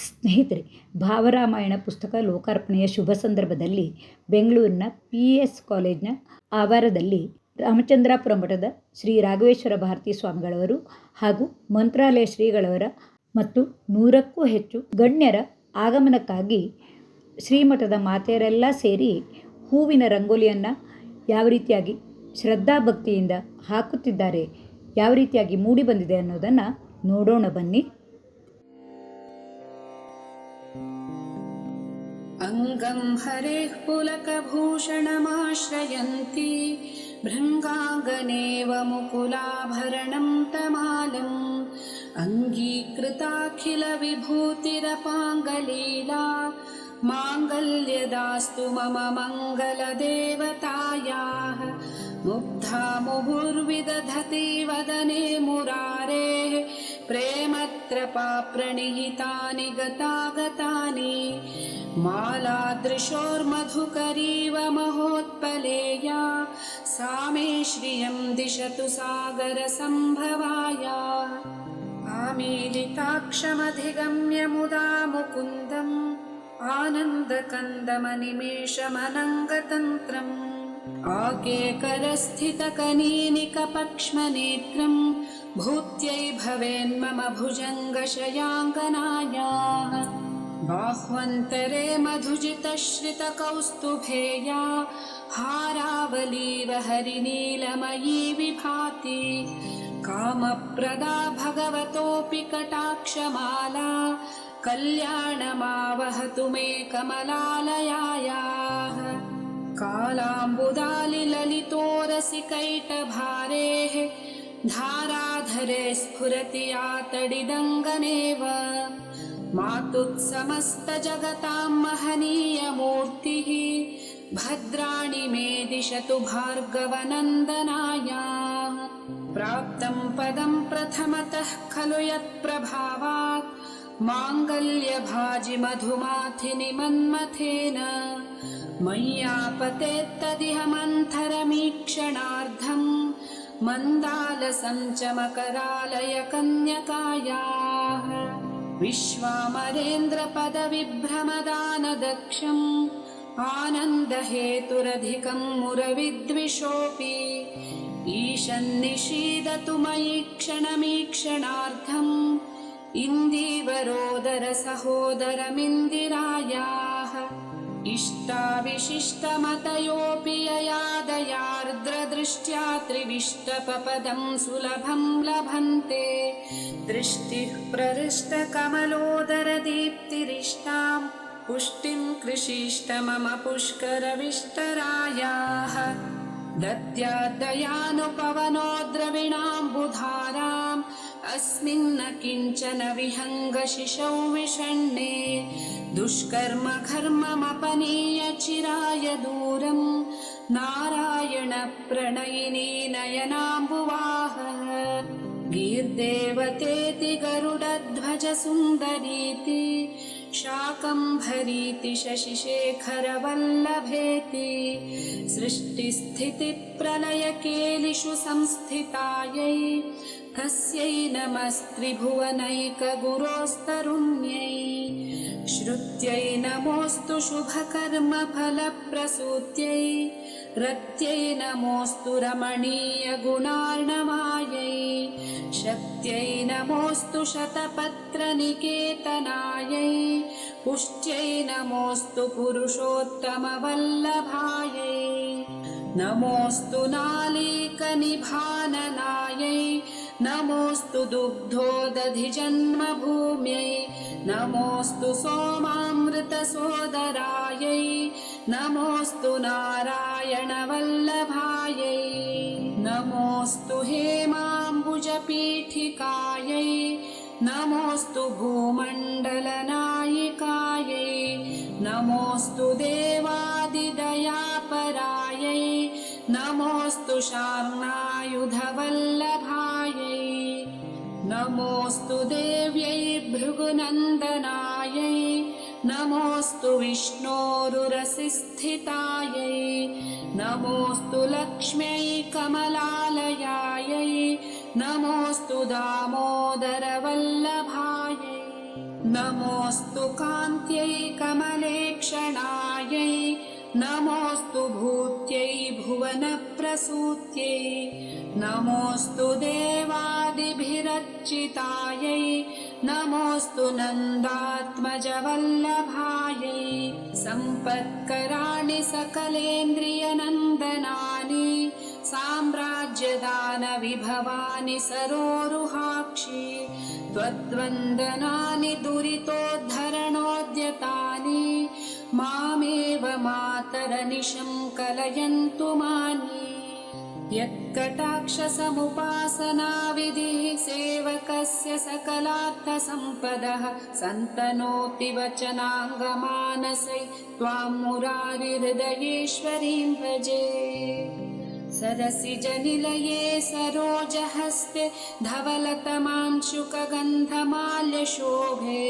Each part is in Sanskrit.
ಸ್ನೇಹಿತರೆ, ಭಾವರಾಮಾಯಣ ಪುಸ್ತಕ ಲೋಕಾರ್ಪಣೆಯ ಶುಭ ಸಂದರ್ಭದಲ್ಲಿ ಬೆಂಗಳೂರಿನ ಪಿ ಎಸ್ ಕಾಲೇಜ್ನ ಆವಾರದಲ್ಲಿ ರಾಮಚಂದ್ರಾಪುರ ಮಠದ ಶ್ರೀ ರಾಘವೇಶ್ವರ ಭಾರತೀ ಸ್ವಾಮಿಗಳವರು ಹಾಗೂ ಮಂತ್ರಾಲಯ ಶ್ರೀಗಳವರ ಮತ್ತು ನೂರಕ್ಕೂ ಹೆಚ್ಚು ಗಣ್ಯರ ಆಗಮನಕ್ಕಾಗಿ ಶ್ರೀಮಠದ ಮಾತೆಯರೆಲ್ಲ ಸೇರಿ ಹೂವಿನ ರಂಗೋಲಿಯನ್ನು ಯಾವ ರೀತಿಯಾಗಿ ಶ್ರದ್ಧಾಭಕ್ತಿಯಿಂದ ಹಾಕುತ್ತಿದ್ದಾರೆ, ಯಾವ ರೀತಿಯಾಗಿ ಮೂಡಿ ಬಂದಿದೆ ಅನ್ನೋದನ್ನು ನೋಡೋಣ ಬನ್ನಿ. अङ्गं हरेः पुलकभूषणमाश्रयन्ती। भृङ्गाङ्गनेव मुकुलाभरणं तमालम्। अङ्गीकृताखिलविभूतिरपाङ्गलीला। माङ्गल्यदास्तु मम मङ्गलदेवतायाः। मुग्धा मुहुर्विदधति वदने मुरारेः प्रेमत्रपाप्रणिहितानि गतागतानि मालादृशोर्मधुकरीव महोत्पलेया सा मे श्रियं दिशतु सागरसम्भवाया। आमीलिताक्षमधिगम्य मुदा मुकुन्दम् आनन्दकन्दमनिमेषमनङ्गतन्त्रम् आकेकरस्थितकनीनिकपक्ष्मनेत्रम् भूत्यै भवेन्मम भुजङ्गशयाङ्गनायाः बाह्वन्तरे मधुजितश्रितकौस्तुभेया हारावलीव हरिनीलमयी विभाति। कामप्रदा भगवतोऽपि कटाक्षमाला कल्याणमावहतु मे कमलालयायाः कालाम्बुदालिललितोरसिकैटभारेः धाराधरे स्फुरति या तडिदङ्गनेव मातुत्समस्तजगतां महनीयमूर्तिः भद्राणि मे दिशतु भार्गवनन्दनाया प्राप्तं पदं प्रथमतः खलु यत्प्रभावात् माङ्गल्यभाजि मधुमाथिनि मन्मथेन मय्यापतेत्तदिह मन्थरमीक्षणार्धम् मन्दालसं च मकरालय कन्यकायाः विश्वामरेन्द्रपदविभ्रमदानदक्षम् आनन्दहेतुरधिकं मुरविद्विषोऽपि ईशन्निषीदतु मयि क्षणमीक्षणार्धम् इन्दीवरोदरसहोदरमिन्दिरायाः इष्टाविशिष्टमतयोऽपि ययादयार्द्रदृष्ट्या त्रिविष्टपपदं सुलभं लभन्ते। दृष्टिः प्रहृष्टकमलोदरदीप्तिरिष्टाम् पुष्टिं कृषीष्ट मम पुष्करविष्टरायाः। दद्याद्दयानुपवनो द्रविणाम्बुधाराम् अस्मिन्न किञ्चन विहङ्गशिशौ विषण्णे दुष्कर्म घर्ममपनीय चिराय दूरम्। नारायणप्रणयिनी नयनाम्बुवाह गीर्देवतेति गरुडध्वजसुन्दरीति शाकम्भरीति शशिशेखरवल्लभेति सृष्टिस्थितिप्रलयकेलिषु संस्थितायै तस्यै नमस्त्रिभुवनैकगुरोस्तरुण्यै श्रुत्यै नमोऽस्तु शुभकर्मफलप्रसूत्यै रत्यै नमोऽस्तु रमणीयगुणार्णवायै। शक्त्यै नमोऽस्तु शतपत्रनिकेतनायै। पुष्ट्यै नमोऽस्तु पुरुषोत्तमवल्लभायै। नमोऽस्तु नालीकनिभाननायै। नमोऽस्तु दुग्धोदधिजन्मभूम्यै। नमोऽस्तु सोमामृतसोदरायै नमोऽस्तु नारायणवल्लभायै नमोऽस्तु हेमाम्बुजपीठिकायै नमोऽस्तु भूमण्डलनायिकायै नमोऽस्तु देवादिदयापरायै नमोऽस्तु शार्ङ्गायुधवल्लभायै नमोऽस्तु देव्यै भृगुनन्दनायै नमोऽस्तु विष्णोरुरसिस्थितायै नमोऽस्तु लक्ष्म्यै कमलालयायै नमोऽस्तु दामोदरवल्लभायै नमो नमोऽस्तु कान्त्यै कमलेक्षणायै नमोऽस्तु भूत्यै भुवनप्रसूत्यै नमोऽस्तु देवादिभिरर्चितायै नमोऽस्तु नन्दात्मजवल्लभायै सम्पत्कराणि सकलेन्द्रियनन्दनानि साम्राज्यदानविभवानि सरोरुहाक्षि त्वद्वन्दनानि दुरितोद्धरणोद्यतानि मामेव मातरनिशं कलयन्तु मानि। यत्कटाक्षसमुपासनाविधिः सेवकस्य सकलार्थसम्पदः सन्तनोति वचनाङ्गमानसै त्वां मुरारिहृदयेश्वरीं भजे। सरसिजनिलये सरोजहस्ते धवलतमांशुकगन्धमाल्यशोभे।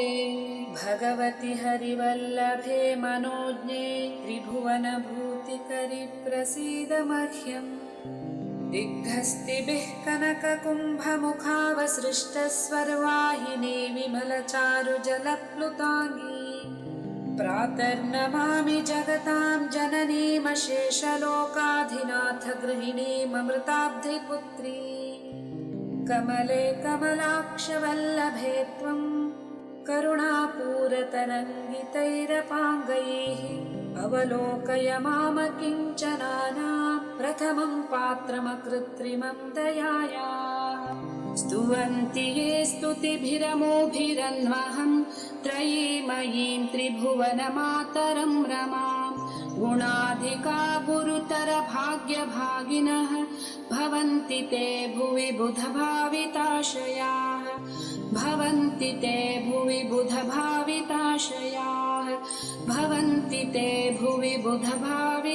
भगवति हरिवल्लभे मनोज्ञे त्रिभुवनभूतिकरि प्रसीद मह्यम् दिग्धस्तिभिः कनककुम्भमुखावसृष्टस्वर्वाहिनी विमलचारुजलप्लुताङ्गी। प्रातर्नमामि जगतां जननीमशेषलोकाधिनाथ गृहिणीममृताब्धिपुत्री कमले कमलाक्षवल्लभे त्वं करुणापूरतरङ्गितैरपाङ्गैः अवलोकय माम किञ्चनाना प्रथमं पात्रमकृत्रिमं दयाया। स्तुवन्ति ये स्तुतिभिरमोभिरन्वहं त्रयीमयीं त्रिभुवनमातरं रमां गुणाधिका गुरुतर भाग्यभागिनः भवन्ति ते भुवि बुधभाविताशयाः। भवन्ति ते भुवि बुधभाविताशयाः भवन्ति ते भुवि बुधभाविताशयाः